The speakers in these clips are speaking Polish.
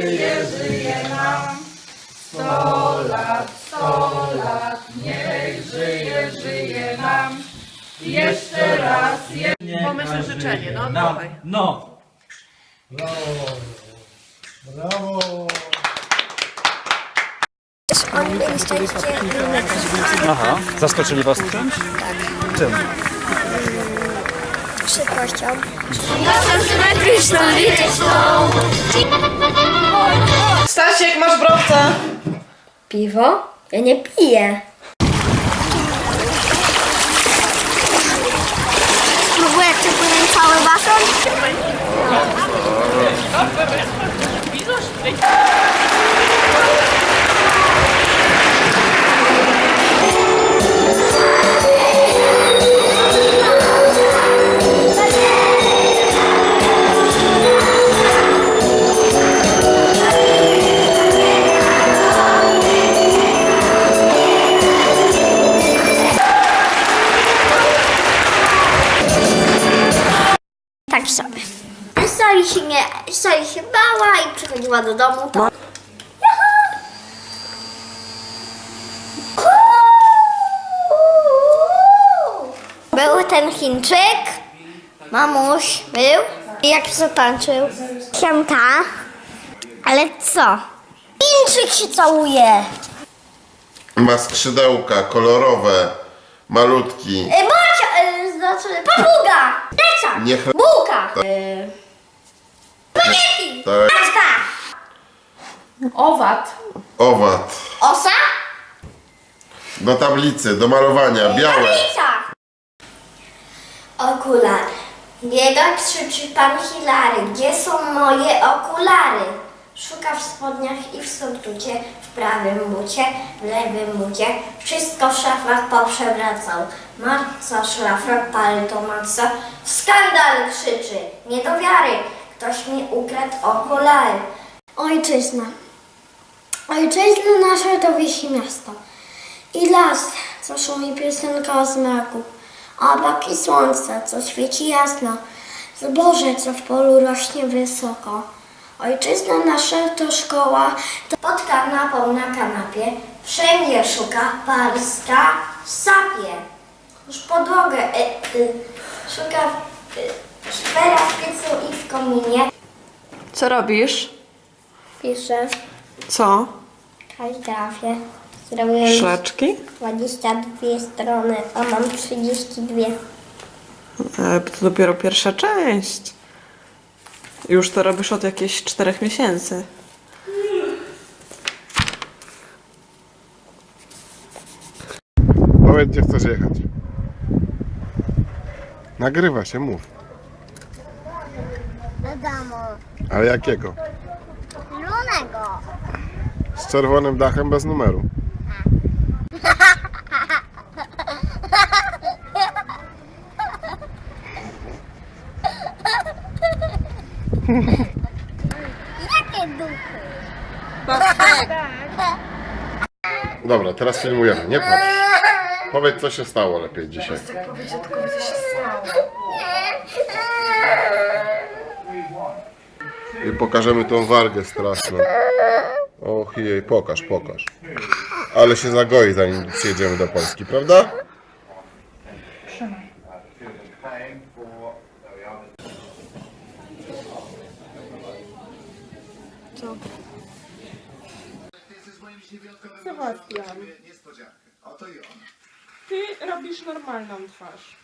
żyje, żyje nam. Sto lat, sto lat, niech żyje, żyje nam. Jeszcze raz, je... Pomyśl życzenie, no dawaj. No. Oni byli szczęście Aha, zaskoczyli was czymś? Czym? Szybkością. Naszą symetryczną liczbą. Stasiek, masz browca. Piwo? Ja nie piję. Spróbuję to płynie cały basen? Się, nie, Sali się bała i przychodziła do domu. To... Był ten Chińczyk, mamuś był i jak zatańczył. Siemka. Ale co? Chińczyk się całuje. Ma skrzydełka kolorowe, malutki. Y, Bocia, y, znaczy papuga, Nie chle- bułka, y, spaghetti, Tak, paczka, Owad. owad. osa, Do tablicy, do malowania, białe. tablica. Okulary. Biega, krzyczy pan Hilary. Gdzie są moje okulary? Szuka w spodniach i w surtucie, w prawym bucie, w lewym bucie. Wszystko w szafach poprzewracał. Ma co szlafrok, palto ma co. Skandal krzyczy, nie do wiary. Ktoś mi ukradł okulary. Ojczyzna. Ojczyzna nasza to wisi miasto. I las, co szumi piosenka o smaku. Obok i słońce, co świeci jasno. Zboże, co w polu rośnie wysoko. Ojczyzna nasza to szkoła, to pod kanapą na kanapie. Wszędzie szuka parska sapie. Już podłogę e, e, szuka e, szpera w piecu i w kominie. Co robisz? Pisze Co? kaligrafię. Zrobiłem Szlaczki? 22 strony, a mam 32. E, to dopiero pierwsza część. Już to robisz od jakichś czterech miesięcy. Powiedz, gdzie chcesz jechać. Nagrywa się, mów. Do domu. Ale jakiego? Lunego. Z czerwonym dachem bez numeru. Jakie duchy? Dobra, teraz filmujemy, nie płacz. Powiedz, co się stało lepiej dzisiaj. I pokażemy tą wargę straszną. Och jej, pokaż, pokaż. Ale się zagoi zanim przyjedziemy do Polski, prawda? Sebastian. Ty robisz normalną twarz.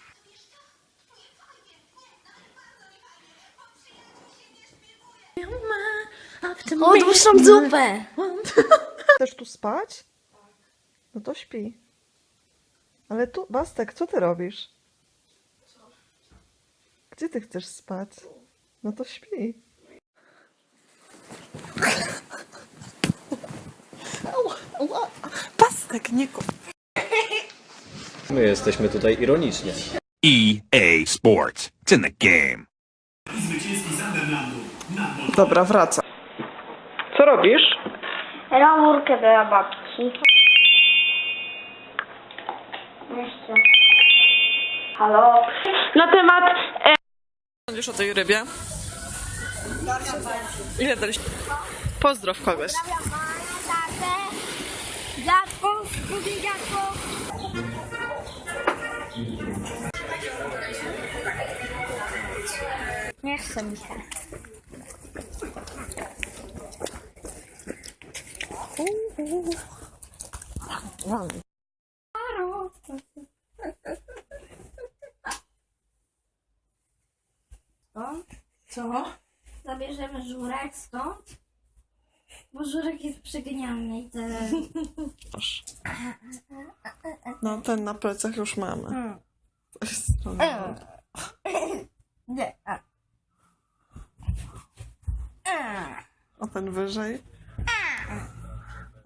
O, dłuższą zupę. Chcesz tu spać? No to śpi. Ale tu, Bastek, co ty robisz? Gdzie ty chcesz spać? No to śpi. Bastek, nie kup. My jesteśmy tutaj ironicznie. EA Sports. It's in the game. Dobra, wraca. Co robisz? Ramurkę dla babci. Jeszcze. Halo? Na temat Sądzisz o tej rybie? Ile daliście? Pozdrow kogoś. Drugi. Nie chce mi się. Co? Zabierzemy żurek stąd, bo żurek jest przegenialny i te... No, ten na plecach już mamy. Hmm. To jest strona. Nie, a. A ten wyżej? A ten... Wypierniczać! A, Trzymaj. Na materacy granowej piłkę, nim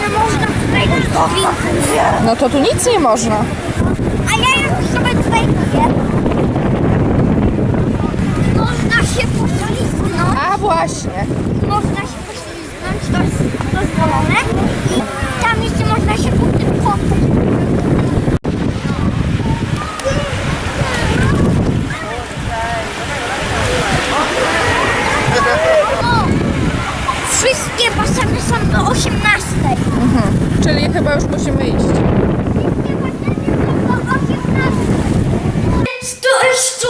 nie można wejść do windy. No to tu nic nie można. A ja już sobie tutaj mówię. Można się poślizgnąć, A właśnie. można się dozwolone. I tam jeszcze można się po tym kopać. O! Wszystkie baseny są do 18. Czyli chyba już musimy iść. To jest sztuczne?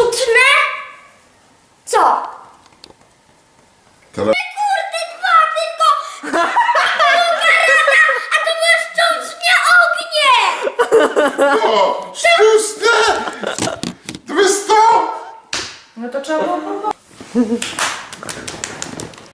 O! Jest to! No to trzeba było